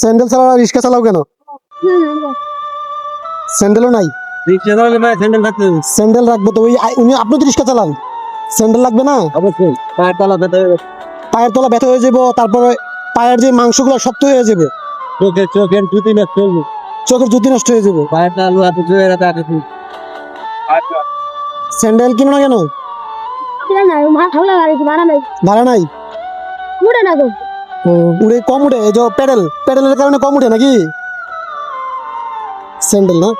Sandal ছাড়া রিক্সা চালাও কেন? স্যান্ডেলও নাই। রিক্সা চালালে ভাই স্যান্ডেল থাকতে স্যান্ডেল রাখব তো। ওই উনি আপনি তো রিক্সা চালান। স্যান্ডেল লাগবে না? অবশ্যই। পায়ের তলা ব্যথা হবে। পায়ের তলা ব্যথা হয়ে যাব তারপরে পায়ের যে মাংসগুলো শক্ত হয়ে যাবে। চোখে চোখের জুতি নষ্ট হইবে। চোখের জুতি নষ্ট হয়ে যাবে। পায়ের তালু হাতে চুয়ে রাখা আছে খুব। স্যান্ডেল কিনো না কেন? ভাড়া নাই? ও, উড়ে কম উঠে এই যে প্যাডেল প্যাডেলের কারণে কম উঠে নাকি? স্যান্ডেল না?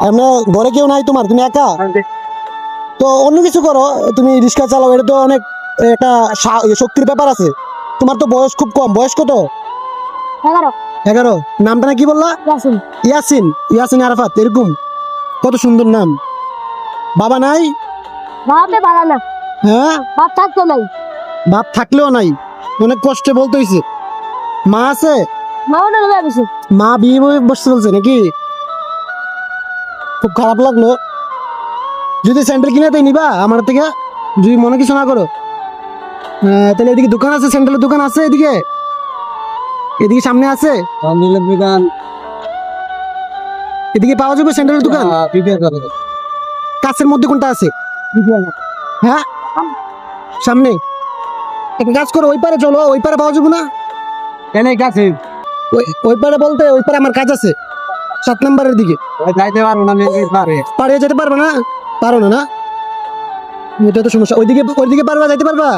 আমরা ঘরে কেউ নাই তোমার তুমি একা? তো অন্য কিছু করো তুমি রিক্সা চালাও এটা তো অনেক একটা ইয়ে, শক্তির ব্যাপার আছে। তোমার তো বয়স খুব কম বয়স কত? এগারো। নামটা না কি বললা? ইয়াসিন। ইয়াসিন আরাফাত এরকম। কত সুন্দর নাম। বাবা নাই? হ্যাঁ? বাপ থাকলেও নাই। অনেক কষ্টে বলতে হয়েছে মা আছে? মা বিয়ে বয়ে বসতে বলছে নাকি? খুব খারাপ লাগল। যদি স্যান্ডেল কিনে তাই নিবা আমার থেকে যদি মনে কিছু না করো। তাহলে এদিকে দোকান আছে স্যান্ডেলের দোকান আছে এদিকে? এদিকে সামনে আছে? দোকান। এদিকে পাওয়া যাবে স্যান্ডেলের দোকান? প্রিপেয়ার করে। কাছের মধ্যে কোনটা আছে? হ্যাঁ? সামনে? একটা কাজ করো ওই পারে চলো ওই পারে পাওয়া যাবে না। কেন কাছে ওই ওই পারে বলতে ওই পারে আমার কাজ আছে। সাত নম্বরের দিকে। যাইতে পারব না নিজে পারে। যেতে পারবে না? পারো না না? এটা তো সমস্যা। ওইদিকে ওইদিকে পারবা যাইতে পারবা?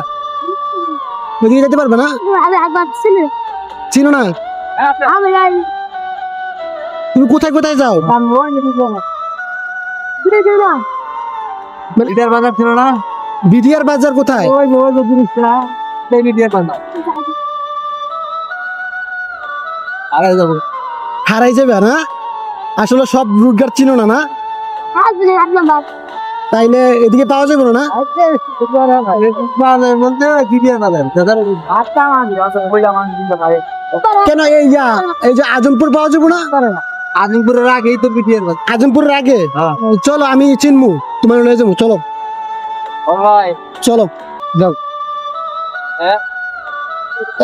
ওইদিকে যেতে পারবে না? চিনো। না? তুমি কোথায় কোথায় যাও? লিটার বাজার ছিল না? বিডিআর বাজার কোথায়? ওই যে যাব। হারাই যাবে না? আসলে সব রুটগার চিনো না না? তাইলে এদিকে পাওয়া যাবে না? দিতে পারে কেন এই যা এই যে আজমপুর পাওয়া যাবে না? আজিমপুরের আগেই তো বিটিয়ার বাজার আজমপুরের আগে? হ্যাঁ। চলো আমি চিনমু। তোমার নিয়ে যাব চলো। চলো। যাও। হ্যাঁ?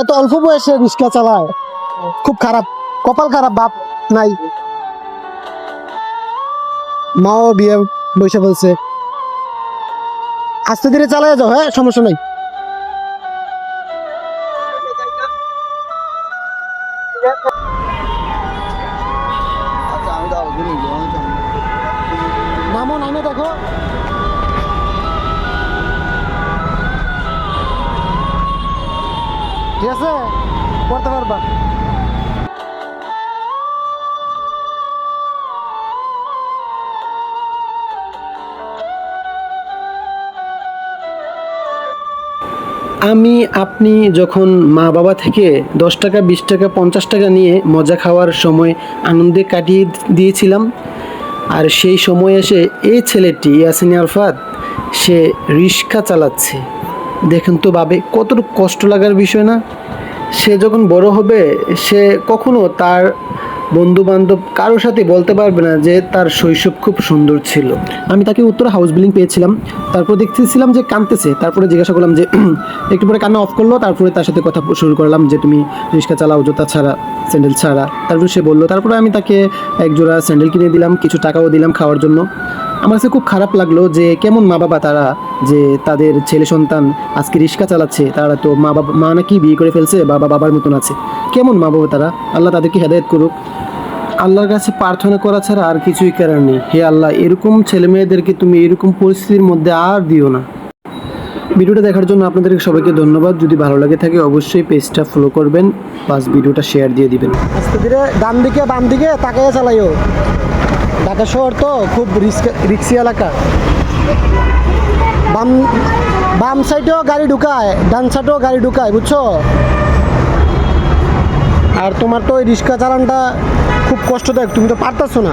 এত অল্প বয়সে রিক্সা চালায়। খুব খারাপ কপাল খারাপ বাপ নাই। মাও বিয়ে বসে বলছে। আস্তে ধীরে চালায় যাও হ্যাঁ সমস্যা নাই। নামো নামে দেখো। ঠিক আছে? করতে পারবা। আমি, আপনি যখন মা বাবা থেকে দশ টাকা, বিশ টাকা, পঞ্চাশ টাকা নিয়ে মজা খাওয়ার সময় আনন্দে কাটিয়ে দিয়েছিলাম, আর সেই সময় এসে এই ছেলেটি ইয়াসিন আরফাত, সে রিক্সা চালাচ্ছে। দেখেন তো ভাবে, কতটুকু কষ্ট লাগার বিষয় না? সে যখন বড় হবে, সে কখনো তার বন্ধু বান্ধব কারোর সাথে বলতে পারবে না যে তার শৈশব খুব সুন্দর ছিল। আমি তাকে উত্তর হাউস বিল্ডিং পেয়েছিলাম। তারপর দেখতেছিলাম যে কাঁদতেছে। তারপরে জিজ্ঞাসা করলাম যে একটু পরে কান্না অফ করল? তারপরে তার সাথে কথা শুরু করলাম যে, তুমি রিক্সা চালাও, জুতা ছাড়া স্যান্ডেল ছাড়া। তারপরে সে বলল। তারপরে আমি তাকে এক জোড়া স্যান্ডেল কিনে দিলাম, কিছু টাকাও দিলাম খাওয়ার জন্য। আমার কাছে খুব খারাপ লাগল যে কেমন মা বাবা তারা যে তাদের ছেলে সন্তান আজকে রিক্সা চালাচ্ছে, তারা তো মা বাবা, মা নাকি বিয়ে করে ফেলছে, বাবা বাবার মতন আছে। কেমন মা বাবা তারা? আল্লাহ তাদেরকে হেদায়ত করুক। আল্লাহর কাছে প্রার্থনা করা ছাড়া আর কিছুই করার নেই। হে আল্লাহ, এরকম ছেলে মেয়েদেরকে তুমি এরকম পরিস্থিতির মধ্যে আর দিও না। ভিডিওটা দেখার জন্য আপনাদেরকে সবাইকে ধন্যবাদ। যদি ভালো লাগে থাকে অবশ্যই পেজটা ফলো করবেন প্লাস ভিডিওটা শেয়ার দিয়ে দিবেন। ডান দিকে, বাম দিকে তাকাইয়া চালাইও ঢাকা শহর তো খুব রিক্সি এলাকা। বাম বাম সাইডেও গাড়ি ঢুকায়, ডান সাইডেও গাড়ি ঢুকায়, বুঝছ? আর তোমার তো ওই রিক্সা চালানটা খুব কষ্টদায়ক, তুমি তো পারতাছো না।